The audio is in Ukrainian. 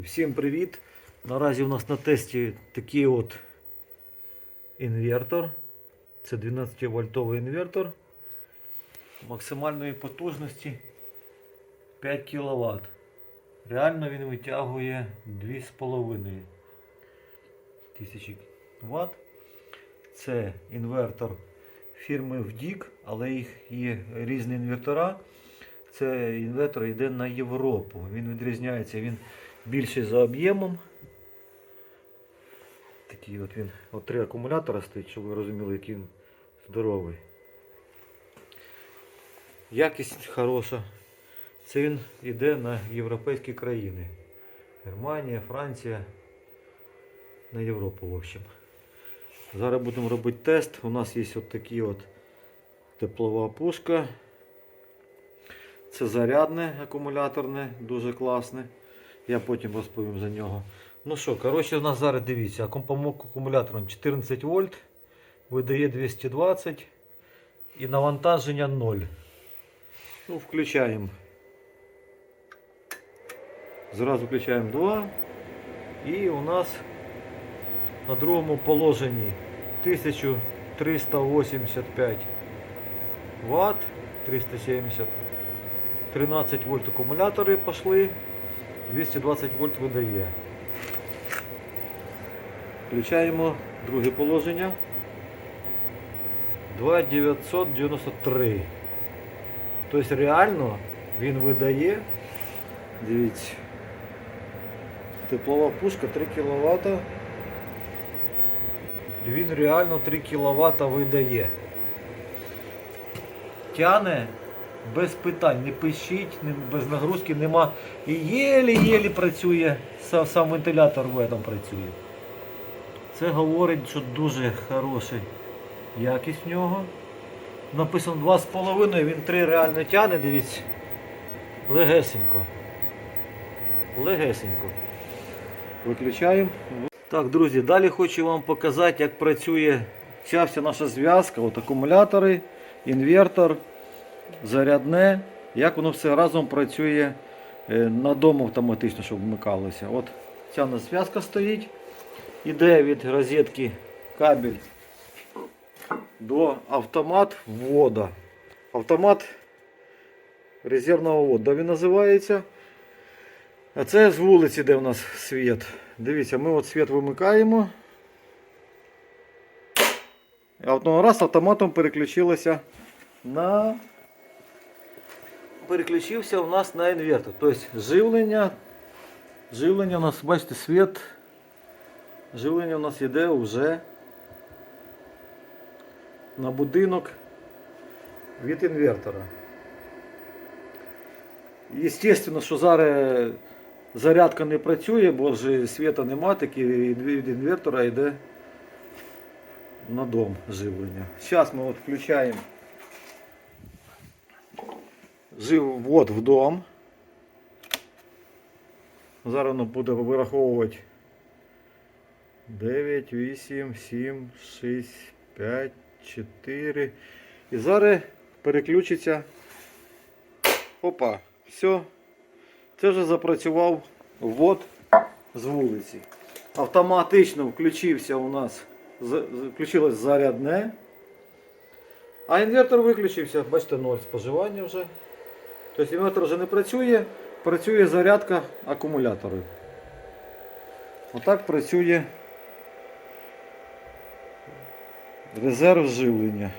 Всім привіт! Наразі у нас на тесті такий от інвертор. Це 12 вольтовий інвертор максимальної потужності 5 кВт. Реально він витягує 2,5 тисячі Вт. Це інвертор фірми VDIC, але їх є різні інвертора. Це інвертор йде на Європу. Він відрізняється, він більший за об'ємом. Такий от він. От три акумулятора стоїть, щоб ви розуміли, який він здоровий. Якість хороша. Це він йде на європейські країни. Германія, Франція, на Європу, в общем. Зараз будемо робити тест. У нас є от такі от теплова пушка. Це зарядне акумуляторне, дуже класне. Я потім розповім за нього. Ну що, коротше, у нас зараз дивіться, акумулятором 14 вольт, видає 220 і навантаження 0. Ну, включаємо. Зразу включаємо 2. І у нас на другому положенні 1385 Вт, 370 13 вольт акумулятори пішли, 220 вольт видає. Включаємо друге положення. 2993. Тобто реально він видає, дивіться, теплова пушка 3 кВт. І він реально 3 кВт видає. Тяне без питань, не пищить, не- без нагрузки нема. І єлі-єлі працює, сам, сам вентилятор в этом працює. Це говорить, що дуже хороша якість в нього. Написано 2,5, він 3 реально тягне, дивіться. Легесенько. Легесенько. Виключаємо. Так, друзі, далі хочу вам показати, як працює ця вся наша зв'язка. От акумулятори, інвертор, зарядне, як воно все разом працює е, на дому автоматично, щоб вмикалося. От ця нас зв'язка стоїть. Іде від розетки кабель до автомат ввода. Автомат резервного вводу він називається. А це з вулиці, де у нас світ. Дивіться, ми от світ вимикаємо. І одного раз автоматом переключилося на. Переключився у нас на інвертор. Тобто живлення. Живлення у нас, бачите, світ. Живлення у нас йде вже на будинок від інвертора. Естественно, що зараз зарядка не працює, бо ж світа нема, таки від інвертора йде на дом живлення. Зараз ми от включаємо жив ввод в дом. Зараз воно буде вираховувати 9, 8, 7, 6, 5, 4. І зараз переключиться. Опа, все. Це вже запрацював ввод з вулиці. Автоматично включився у нас, включилось зарядне. А інвертор виключився, бачите, ноль споживання вже. Тобто інвертор вже не працює, працює зарядка акумуляторів. Отак працює резерв живлення.